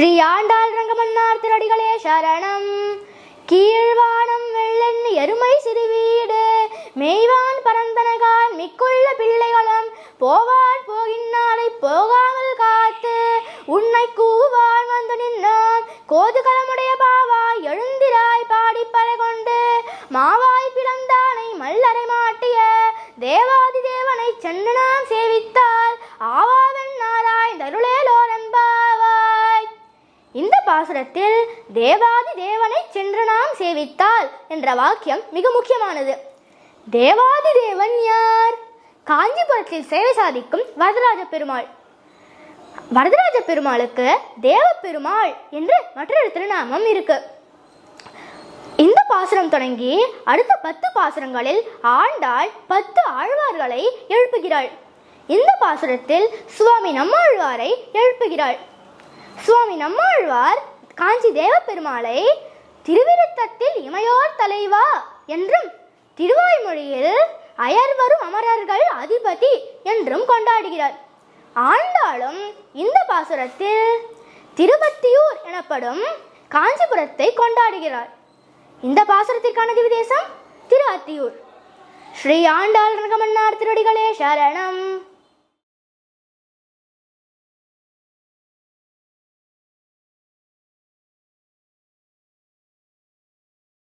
ஸ்ரீ ஆண்டாள் ரங்கமன்னார் திருடிகளே சரணம். கீழ்வானம் வெள்ளன் எருமை சிறுவீடு மெய்வான் பரந்தனகான் மிக்குள்ள பிள்ளைகளும். போவான் போகின்னாரை போகாமல் காத்து. உன்னை கூவான் வந்து நின்னான் கோதுகலமுடைய பாவாய் எழுந்திராய் பாடி பறை கொண்டு மாவாய் பிறந்தானை மல்லரை மாட்டிய. தேவாதி தேவனை சென்று சேவித்த பாசுரத்தில் தேவாதி தேவனை சென்று நாம் சேவித்தால் என்ற வாக்கியம் மிக முக்கியமானது. தேவாதி தேவன் யார்? காஞ்சிபுரத்தில் சேவை சாதிக்கும் வரதராஜ பெருமாள். வரதராஜ பெருமாளுக்கு தேவ பெருமாள் என்று மற்றொரு திருநாமம் இருக்கு. இந்த பாசுரம் தொடங்கி அடுத்த பத்து பாசுரங்களில் ஆண்டாள் பத்து ஆழ்வார்களை எழுப்புகிறாள். இந்த பாசுரத்தில் சுவாமி நம்மாழ்வாரை எழுப்புகிறாள். சுவாமி நம்மாழ்வார் காஞ்சி தேவ பெருமாளை திருவிருத்தத்தில் இமையோர் தலைவா என்றும் திருவாய்மொழியில் அயர்வரும் அமரர்கள் அதிபதி என்றும் கொண்டாடுகிறார். ஆண்டாலும் இந்த பாசுரத்தில் திருவத்தியூர் எனப்படும் காஞ்சிபுரத்தை கொண்டாடுகிறார். இந்த பாசுரத்திற்கான திவிதேசம் திரு அத்தியூர் ஸ்ரீ ஆண்டாள் ரங்கமன்னார் திருடிகளே சரணம்.